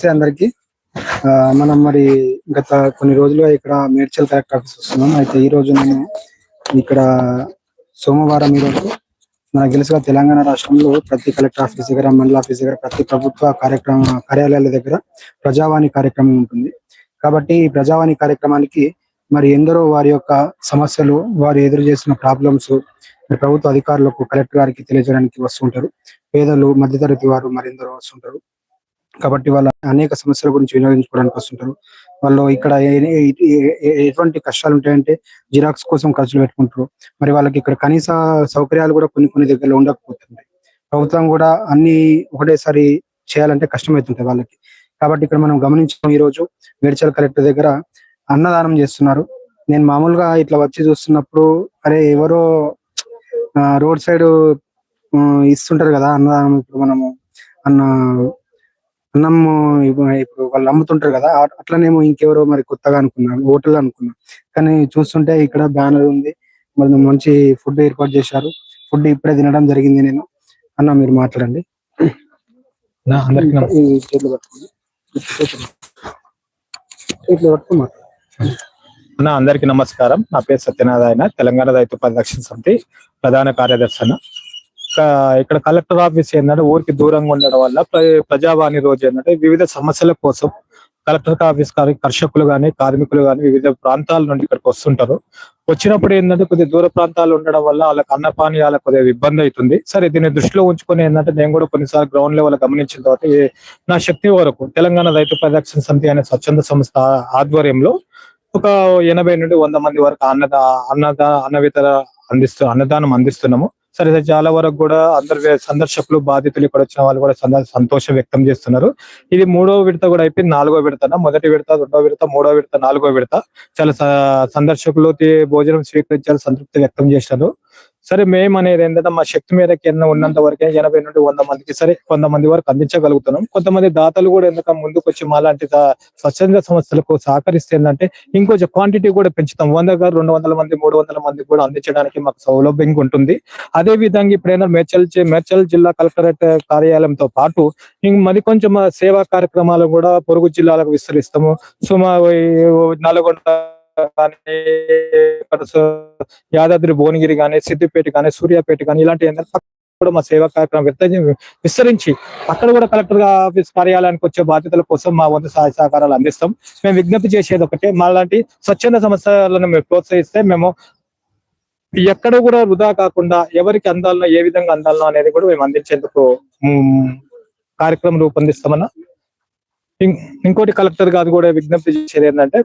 నమస్తే అందరికి. మనం మరి గత కొన్ని రోజులుగా ఇక్కడ మేడ్చల్ కలెక్టర్ ఆఫీస్ వస్తున్నాం. అయితే ఈ రోజు నేను ఇక్కడ సోమవారం ఈరోజు మనకు తెలుసుగా తెలంగాణ రాష్ట్రంలో ప్రతి కలెక్టర్ ఆఫీస్ దగ్గర మండల ఆఫీస్ దగ్గర ప్రతి ప్రభుత్వ కార్యక్రమ కార్యాలయాల దగ్గర ప్రజావాణి కార్యక్రమం ఉంటుంది. కాబట్టి ఈ ప్రజావాణి కార్యక్రమానికి మరి ఎందరో వారి యొక్క సమస్యలు వారు ఎదురు చేసిన ప్రాబ్లమ్స్ ప్రభుత్వ అధికారులకు కలెక్టర్ గారికి తెలియజేయడానికి వస్తుంటారు. పేదలు మధ్యతరగతి వారు మరెందరో వస్తుంటారు. కాబట్టి వాళ్ళ అనేక సమస్యల గురించి వినియోగించుకోవడానికి వస్తుంటారు. వాళ్ళు ఇక్కడ ఎటువంటి కష్టాలు ఉంటాయంటే జిరాక్స్ కోసం ఖర్చులు పెట్టుకుంటారు. మరి వాళ్ళకి ఇక్కడ కనీస సౌకర్యాలు కూడా కొన్ని కొన్ని దగ్గరలో ఉండకపోతుంటాయి. ప్రభుత్వం కూడా అన్ని ఒకటేసారి చేయాలంటే కష్టమవుతుంటాయి వాళ్ళకి. కాబట్టి ఇక్కడ మనం గమనించాం ఈ రోజు మేడ్చల్ కలెక్టర్ దగ్గర అన్నదానం చేస్తున్నారు. నేను మామూలుగా ఇట్లా వచ్చి చూస్తున్నప్పుడు అరే ఎవరో రోడ్ సైడ్ ఇస్తుంటారు కదా అన్నదానం ఇప్పుడు మనము అన్న అన్నం ఇప్పు- ఇప్పుడు వాళ్ళు అమ్ముతుంటారు కదా అట్లనేమో ఇంకెవరో మరి కొత్తగా అనుకున్నాను హోటల్ అనుకున్నాను కానీ చూస్తుంటే ఇక్కడ బ్యానర్ ఉంది. మరి మంచి ఫుడ్ ఏర్పాటు చేశారు. ఫుడ్ ఇప్పుడే తినడం జరిగింది నేను. అన్న మీరు మాట్లాడండి. నా అందరికీ నమస్కారం. నా పేరు సత్యనారాయణ తెలంగాణ రైతు పరిరక్షణ సమితి ప్రధాన కార్యదర్శి అన్న. ఇక్కడ కలెక్టర్ ఆఫీస్ ఏంటంటే ఊరికి దూరంగా ఉండడం వల్ల ప్ర- ప్రజావాణి రోజు ఏంటంటే వివిధ సమస్యల కోసం కలెక్టర్ ఆఫీస్ కానీ కర్షకులు కానీ కార్మికులు కానీ వివిధ ప్రాంతాల నుండి ఇక్కడికి వస్తుంటారు. వచ్చినప్పుడు ఏంటంటే కొద్ది దూర ప్రాంతాలు ఉండడం వల్ల వాళ్ళకి అన్నపానీయాలకు కొద్దిగా ఇబ్బంది అవుతుంది. సరే దీన్ని దృష్టిలో ఉంచుకొని ఏంటంటే నేను కూడా కొన్నిసార్లు గ్రౌండ్ లెవెల్ గమనించిన తర్వాత నా శక్తి వరకు తెలంగాణ రైతు ప్రదక్షణ సమితి అనే స్వచ్ఛంద సంస్థ ఆధ్వర్యంలో ఒక ఎనభై నుండి వంద మంది వరకు అన్నదా అన్నదా అన్నవితర అందిస్తూ అన్నదానం అందిస్తున్నాము. సరే చాలా వరకు కూడా అందరు సందర్శకులు బాధితులు ఇక్కడ వచ్చిన వాళ్ళు కూడా సంతోషం వ్యక్తం చేస్తున్నారు. ఇది మూడో విడత కూడా అయిపోయింది నాలుగో విడత మొదటి విడత రెండో విడత మూడో విడత నాలుగో విడత. చాలా సందర్శకులు భోజనం స్వీకరించాలి సంతృప్తి వ్యక్తం చేశారు. సరే మేము అనేది ఏంటంటే మా శక్తి మీద కింద ఉన్నంత వరకే ఎనభై నుండి వంద మందికి సరే వంద మంది వరకు అందించగలుగుతున్నాం. కొంతమంది దాతలు కూడా ఎందుకంటే ముందుకు వచ్చి మాలాంటి స్వచ్ఛంద సంస్థలకు సహకరిస్తే ఏంటంటే ఇంకొంచెం క్వాంటిటీ కూడా పెంచుతాం. వంద గారు రెండు వందల మంది మూడు వందల మంది కూడా అందించడానికి మాకు సౌలభ్యంగా ఉంటుంది. అదే విధంగా ఇప్పుడు ఏంటంటే మేడ్చల్ మేడ్చల్ జిల్లా కలెక్టరేట్ కార్యాలయంతో పాటు మరి కొంచెం సేవా కార్యక్రమాలు కూడా పొరుగు జిల్లాలకు విస్తరిస్తాము. సుమారు నల్గొండ యాదాద్రి భువనగిరి కానీ సిద్దిపేట కానీ సూర్యాపేట కానీ ఇలాంటి ఏంటంటే కూడా మా సేవా కార్యక్రమం విస్తరించి- అక్కడ కూడా కలెక్టర్ ఆఫీస్ కార్యాలయానికి వచ్చే బాధ్యతల కోసం మా వంతు సహాయ సహకారాలు అందిస్తాం. మేము విజ్ఞప్తి చేసేది ఒకటే మా లాంటి స్వచ్ఛంద సంస్థలను మేము ప్రోత్సహిస్తే మేము ఎక్కడ కూడా వృధా కాకుండా ఎవరికి అందాలనో ఏ విధంగా అందాలనో అనేది కూడా మేము అందించేందుకు కార్యక్రమం రూపొందిస్తామన్నా ఇంకోటి కలెక్టర్ గారు కూడా విజ్ఞప్తి చేసేది ఏంటంటే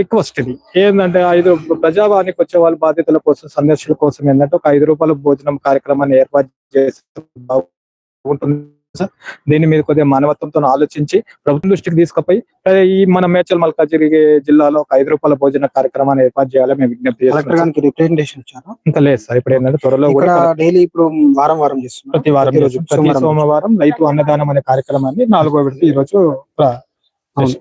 రిక్వెస్ట్ ఇది. ఏంటంటే ఐదు ప్రజావానికి వచ్చే వాళ్ళ బాధ్యతల కోసం సందర్శకుల కోసం ఏంటంటే ఒక ఐదు రూపాయల భోజనం కార్యక్రమాన్ని ఏర్పాటు చేసి బాగుంటుంది. సార్ దీని మీద కొద్దిగా మానవత్వంతో ఆలోచించి ప్రభుత్వం దృష్టికి తీసుకుపోయి ఈ మన మేడ్చల్ మల్కాజిరి జిల్లాలో ఒక ఐదు రూపాయల భోజన కార్యక్రమాన్ని ఏర్పాటు చేయాలని మేము విజ్ఞప్తి చేస్తున్నాం ఇంకా లేదు సార్ ఇప్పుడు ఏంటంటే త్వరలో కూడా డైలీ ఇప్పుడు వారం వారం చేస్తున్నారు ప్రతి వారం చేస్తాం. ప్రతి సోమవారం. రైతు అన్నదానం అనే కార్యక్రమాన్ని నాలుగో విడత ఈ రోజు.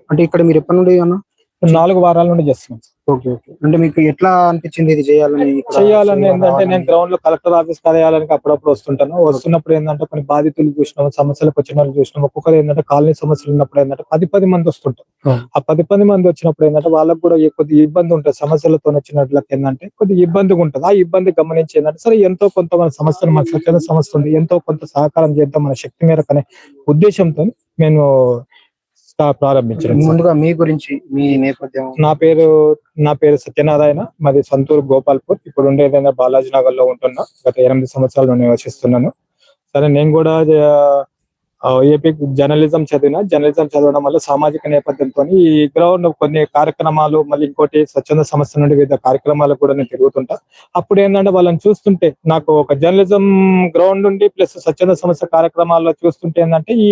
అంటే ఇక్కడ మీరు ఎప్పటి నుండి అన్న నాలుగు వారాల నుండి చేస్తున్నాం. Okay okay. అంటే మీకు ఎట్లా అనిపించింది ఇది చేయాలని చేయాలని ఏంటంటే? నేను గ్రౌండ్లో కలెక్టర్ ఆఫీస్ కార్యాలయానికి అప్పుడప్పుడు వస్తుంటాను. వస్తున్నప్పుడు ఏంటంటే కొన్ని బాధితులు చూసినాము సమస్యలకు వచ్చిన వాళ్ళు చూసినాము ఒక్కొక్కరు ఏంటంటే కాలనీ సమస్యలు ఉన్నప్పుడు ఏంటంటే పది పది మంది వస్తుంటారు. ఆ. పది పది మంది వచ్చినప్పుడు ఏంటంటే వాళ్ళకు కూడా కొద్ది ఇబ్బంది ఉంటుంది సమస్యలతో వచ్చినట్లకి ఏంటంటే కొద్ది ఇబ్బందిగా ఉంటుంది. ఆ ఇబ్బంది గమనించి ఏంటంటే సరే ఎంతో కొంత మన సమస్యలు మన స్వచ్ఛంద సమస్య ఉంది. ఎంతో కొంత సహకారం చేద్దాం మన శక్తి మేరకు అనే ఉద్దేశంతో నేను ప్రారంభించాను సార్. ముందుగా మీ గురించి మీ నేపథ్యం. నా పేరు నా పేరు సత్యనారాయణ. మాది సంతూర్ గోపాల్పూర్. ఇప్పుడు ఉండేదైనా బాలాజీ నగర్లో ఉంటున్నా. గత ఎనిమిది సంవత్సరాలు నివసిస్తున్నాను. సరే నేను కూడా ఏపీ జర్నలిజం చదివిన. జర్నలిజం చదవడం వల్ల సామాజిక నేపథ్యంతో ఈ గ్రౌండ్ కొన్ని కార్యక్రమాలు మళ్ళీ ఇంకోటి స్వచ్ఛంద సంస్థ నుండి వివిధ కార్యక్రమాలు కూడా నేను తిరుగుతుంటా. అప్పుడు ఏంటంటే వాళ్ళని చూస్తుంటే నాకు ఒక జర్నలిజం గ్రౌండ్ నుండి ప్లస్ స్వచ్ఛంద సంస్థ కార్యక్రమాల్లో చూస్తుంటే ఏంటంటే ఈ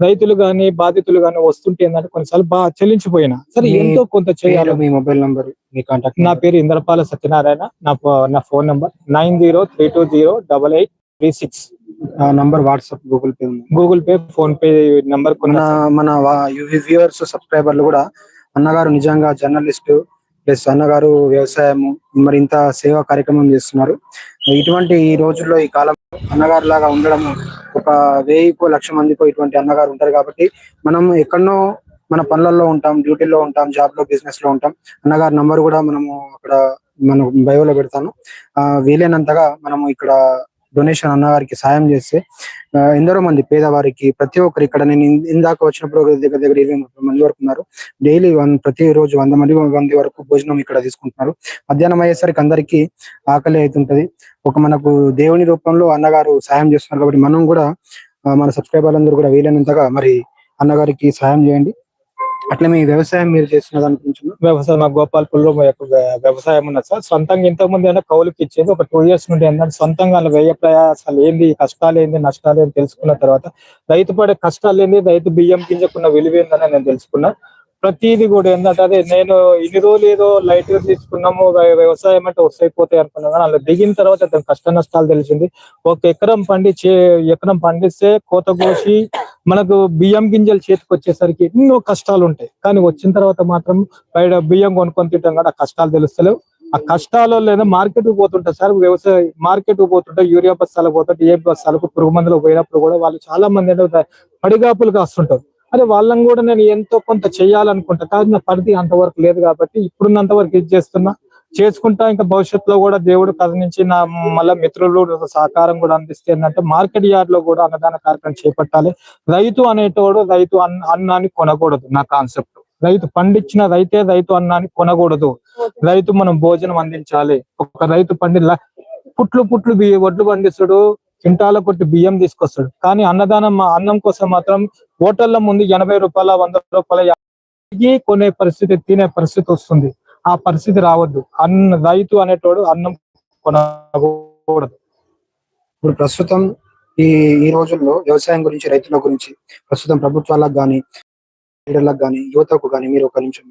రైతులు గాని బాధితులు గాని వస్తుంటే ఏంటంటే కొన్నిసార్లు బాగా చెల్లించిపోయినా. సరే ఎంతో కొంత చేయాలి. మీ మొబైల్ నంబర్ మీ కాంటాక్ట్ నా పేరు ఇంద్రపాల సత్యనారాయణ. నా నా phone number nine zero three two zero double eight three six. Number WhatsApp Google Pay ఉంది. Google Pay PhonePe number మన మన వ్యూవర్స్ సబ్స్క్రైబర్లు కూడా అన్నగారు నిజంగా జర్నలిస్ట్ ప్లస్ అన్నగారు వ్యవసాయము మరి ఇంత సేవా కార్యక్రమం చేస్తున్నారు. ఇటువంటి ఈ రోజుల్లో ఈ కాలం అన్నగారు లాగా ఉండడం ఒక వెయ్యికో లక్ష మందికో ఇటువంటి అన్నగారు ఉంటారు కాబట్టి మనం ఎక్కడనో మన పనులలో ఉంటాం డ్యూటీలో ఉంటాం జాబ్లో బిజినెస్లో ఉంటాం. అన్నగారి నంబర్ కూడా మనము అక్కడ మనం బయోలో పెడతాను. ఆ వీలైనంతగా మనము ఇక్కడ డొనేషన్ అన్నగారికి సాయం చేస్తే ఎందరో మంది పేదవారికి ప్రతి ఒక్కరు ఇక్కడ నేను ఇందాక వచ్చినప్పుడు దగ్గర దగ్గర ఇరవై ముప్పై మంది వరకు ఉన్నారు. డైలీ వన్ ప్రతి రోజు వంద మంది మంది వరకు భోజనం ఇక్కడ తీసుకుంటున్నారు. మధ్యాహ్నం అయ్యేసరికి అందరికీ ఆకలి అవుతుంటది. ఒక మనకు దేవుని రూపంలో అన్నగారు సాయం చేస్తున్నారు కాబట్టి మనం కూడా మన సబ్స్క్రైబర్లందరూ కూడా వీలైనంతగా మరి అన్నగారికి సాయం చేయండి. అట్లా మీ వ్యవసాయం మీరు చేస్తున్న దాని గురించి వ్యవసాయం మా గోపాల్పూర్లో మా యొక్క వ్యవసాయం ఉన్నది సార్. సొంతంగా ఇంతకు ముందు అయినా కౌలుకి ఇచ్చేది? ఒక టూ ఇయర్స్ నుండి ఏంటంటే సొంతంగా వాళ్ళ వ్యయ ప్రయాసాలు ఏంది కష్టాలు ఏంది నష్టాలు ఏంది తెలుసుకున్న తర్వాత రైతు పడే కష్టాలు ఏంది రైతు బియ్యం గింజకున్న విలువ ఏందని నేను తెలుసుకున్నా. ప్రతిది కూడా ఏంటంటే అదే నేను ఇన్ని రోజులు ఏదో లైట్గా తీసుకున్నాము వ్యవసాయం అంటే వస్తాయిపోతాయి అనుకున్నాను. కానీ అలా దిగిన తర్వాత అతను కష్ట నష్టాలు తెలిసింది. ఒక ఎకరం పండించే ఎకరం పండిస్తే కోత కోసి మనకు బియ్యం గింజలు చేతికి వచ్చేసరికి ఎన్నో కష్టాలు ఉంటాయి. కానీ వచ్చిన తర్వాత మాత్రం బయట బియ్యం కొనుక్కొని తింటాం కదా ఆ కష్టాలు తెలుస్తలేవు. ఆ కష్టాలు లేదా మార్కెట్ పోతుంటారు సార్ వ్యవసాయ మార్కెట్ పోతుంటే యూరియా బస్తాలకు పోతుంటే ఏ బస్తాలకు పురుగు మందులు పోయినప్పుడు కూడా వాళ్ళు చాలా మంది ఏంటంటే పడిగాపులుగా వస్తుంటారు. అరే వాళ్ళని కూడా నేను ఎంతో కొంత చేయాలనుకుంటా. కానీ నా పరిధి అంతవరకు లేదు కాబట్టి ఇప్పుడున్నంత వరకు ఇది చేస్తున్నా? చేసుకుంటా ఇంకా భవిష్యత్తులో కూడా దేవుడు కథ నుంచి నా మళ్ళీ మిత్రులు సహకారం కూడా అందిస్తే ఏంటంటే మార్కెట్ యార్డ్లో కూడా అన్నదాన కార్యక్రమం చేపట్టాలి. రైతు అనేటోడు రైతు అన్న అన్నాన్ని కొనకూడదు నా కాన్సెప్ట్. రైతు పండించిన రైతే రైతు అన్నాన్ని కొనకూడదు. రైతు మనం భోజనం అందించాలి. ఒక రైతు పండి పుట్లు పుట్లు బియ్య వడ్లు పండిస్తాడు కింటాల కొట్టి బియ్యం తీసుకొస్తాడు. కానీ అన్నదానం మా అన్నం కోసం మాత్రం హోటళ్ళ ముందు ఎనభై రూపాయల వంద రూపాయల కొనే పరిస్థితి తినే పరిస్థితి వస్తుంది. ఆ పరిస్థితి రావద్దు. అన్న రైతు అనేటోడు అన్నం కొనకూడదు. ఇప్పుడు ప్రస్తుతం ఈ ఈ రోజుల్లో వ్యవసాయం గురించి రైతుల గురించి ప్రస్తుతం ప్రభుత్వాలకు కానీ లీడర్లకు కానీ యువతకు కానీ మీరు ఒక నిమిషం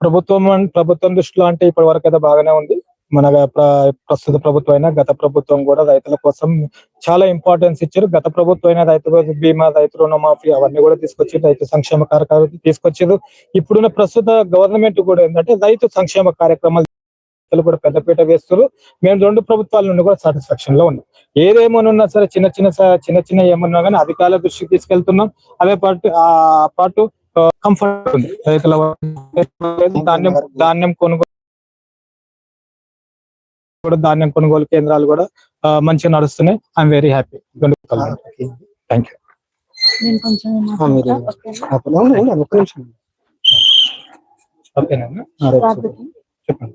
ప్రభుత్వం ప్రభుత్వం దృష్టిలో అంటే ఇప్పటి వరకు అయితే బాగానే ఉంది. మన ప్రస్తుత ప్రభుత్వం అయినా గత ప్రభుత్వం కూడా రైతుల కోసం చాలా ఇంపార్టెన్స్ ఇచ్చారు. గత ప్రభుత్వం అయినా రైతు బీమా రైతు రుణమాఫీ అవన్నీ కూడా తీసుకొచ్చి రైతు సంక్షేమ కార్యక్రమాలు తీసుకొచ్చారు ఇప్పుడున్న ప్రస్తుత గవర్నమెంట్ కూడా ఏంటంటే రైతు సంక్షేమ కార్యక్రమాలు కూడా పెద్దపీట వేస్తారు మేము రెండు ప్రభుత్వాల నుండి కూడా సాటిస్ఫాక్షన్లో ఉన్నాం. ఏదేమన్నా ఉన్నా సరే చిన్న చిన్న చిన్న చిన్న ఏమన్నా కానీ అధికారుల దృష్టికి తీసుకెళ్తున్నాం. అదే పాటు ఆ పాటు కంఫర్ట్ ఉంది. రైతుల ధాన్యం ధాన్యం కొనుగోలు కూడా ధాన్యం కొనుగోలు కేంద్రాలు కూడా మంచిగా నడుస్తున్నాయి. I'm very happy thank you. చెప్పండి.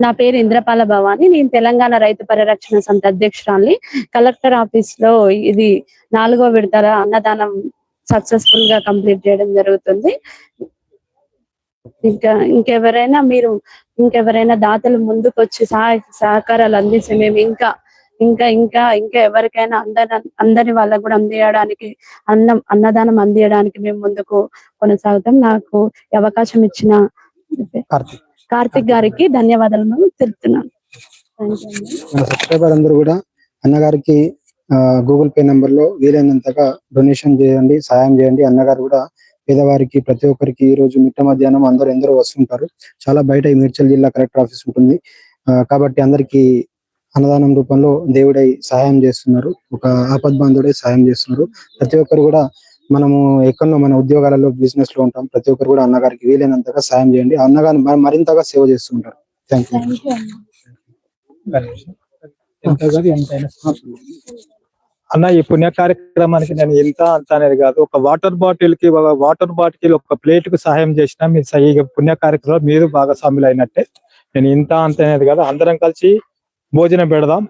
నా పేరు ఇంద్రపాల భవాని. నేను తెలంగాణ రైతు పరిరక్షణ సమితి అధ్యక్షురాలి కలెక్టర్ ఆఫీస్లో ఇది నాలుగో విడతల అన్నదానం సక్సెస్ఫుల్గా కంప్లీట్ చేయడం జరుగుతుంది. ఇంకా ఇంకెవరైనా మీరు ఇంకెవరైనా దాతలు ముందుకు వచ్చి సహాయ సహకారాలు అందిస్తే మేము ఇంకా ఇంకా ఇంకా ఇంకా ఎవరికైనా అందరి అందరి వాళ్ళకు కూడా అందియడానికి అన్నం అన్నదానం అందియడానికి మేము ముందుకు కొనసాగుతాం. నాకు ఈ అవకాశం ఇచ్చిన కార్తీక్. కార్తిక్ గారికి ధన్యవాదాలు తెలుపుతున్నాను సబ్స్క్రైబర్ అందరూ కూడా అన్నగారికి గూగుల్ పే నంబర్లో వీలైనంతగా డొనేషన్ చేయండి సాయం చేయండి. అన్నగారు కూడా పేదవారికి ప్రతి ఒక్కరికి ఈ రోజు మిట్ట మధ్యాహ్నం అందరూ ఎందరో వస్తుంటారు. చాలా బయట ఈ మేడ్చల్ జిల్లా కలెక్టర్ ఆఫీస్ ఉంటుంది. కాబట్టి అందరికి అన్నదానం రూపంలో దేవుడై సహాయం చేస్తున్నారు. ఒక ఆపద్బాంధుడై సహాయం చేస్తున్నారు. ప్రతి ఒక్కరు కూడా మనము ఎక్కడో మన ఉద్యోగాలలో బిజినెస్లో ఉంటాం. ప్రతి ఒక్కరు కూడా అన్నగారికి వీలైనంతగా సాయం చేయండి. అన్నగారిని మ- మరింతగా సేవ చేస్తుంటారు. థ్యాంక్ యూ అన్న ఈ పుణ్య కార్యక్రమానికి నేను ఎంత అంత అనేది కాదు. ఒక వాటర్ బాటిల్కి ఒక వాటర్ బాటిల్ ఒక ప్లేట్కు సహాయం చేసిన మీరు ఈ పుణ్య కార్యక్రమం మీరు భాగస్వాములు అయినట్టే నేను ఇంత అంత అనేది కాదు. అందరం కలిసి భోజనం పెడదాం.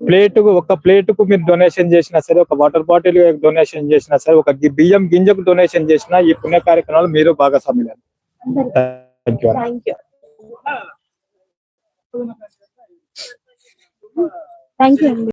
ప్లేట్కు ఒక ప్లేట్కు మీరు డొనేషన్ చేసినా సరే ఒక వాటర్ బాటిల్ డొనేషన్ చేసినా సరే ఒక బియ్యం గింజకు డొనేషన్ చేసినా ఈ పుణ్య కార్యక్రమాలు మీరు భాగస్వాములు థ్యాంక్ యూ